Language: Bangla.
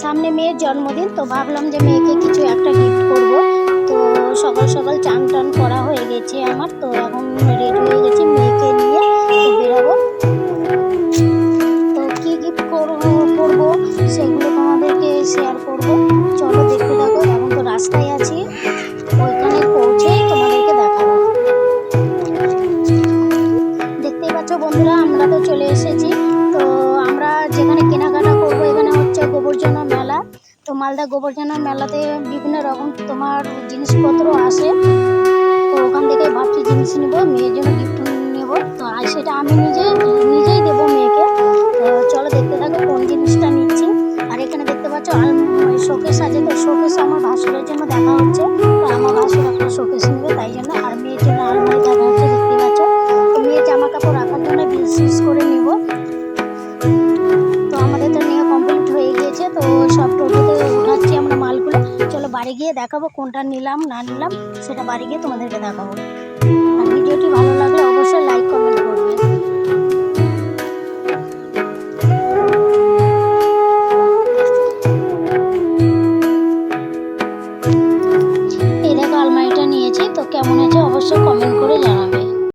সামনে মেয়ের জন্মদিন, তো ভাবলাম যে মেয়েকে কিছু একটা গিফট করব। তো সকাল সকাল চান টান করা হয়ে গেছে আমার, তো এখন রেডি হয়ে গেছে মেয়েকে নিয়ে বেরোবো। তো কী গিফট করব করব সেগুলো তোমাদেরকে শেয়ার করব। চলো দেখতে থাকো, এখন তো রাস্তায় আছি, ওইখানে পৌঁছে তোমাদেরকে দেখাবো। দেখতেই পাচ্ছ বন্ধুরা, আমরা তো চলে এসেছি, তো আমরা যেখানে কেনাকাটা তো মালদা গোবর্ধনা মেলাতে বিভিন্ন রকম তোমার জিনিসপত্র আসে। তো ওখান থেকে ভাবছি জিনিস নেব, মেয়ের জন্য গিফট নেব। তো আর সেটা আমি নিজে, নিজেই দেবো মেয়েকে। তো চলো দেখতে থাকো কোন জিনিসটা নিচ্ছি। আর এখানে দেখতে পাচ্ছ শোকেস আছে, তো শোকেস আমার ভাসুরের জন্য দেখা হচ্ছে। তো আমার ভাসুর একটা শোকেস নেবে, তাই জন্য আর মেয়ের জন্য আলমারি দেখা হচ্ছে, দেখতে পাচ্ছ। তো মেয়ের জামা কাপড় রাখার জন্য বিশেষ করে নেব। বাড়ি গিয়ে দেখাবো, কোনটা নিলাম, না নিলাম, সেটা বাড়ি গিয়ে তোমাদেরকে দেখাবো। আর ভিডিওটি ভালো লাগলে অবশ্যই লাইক কমেন্ট করবে। এই আলমারিটা নিয়েছি, তো কেমন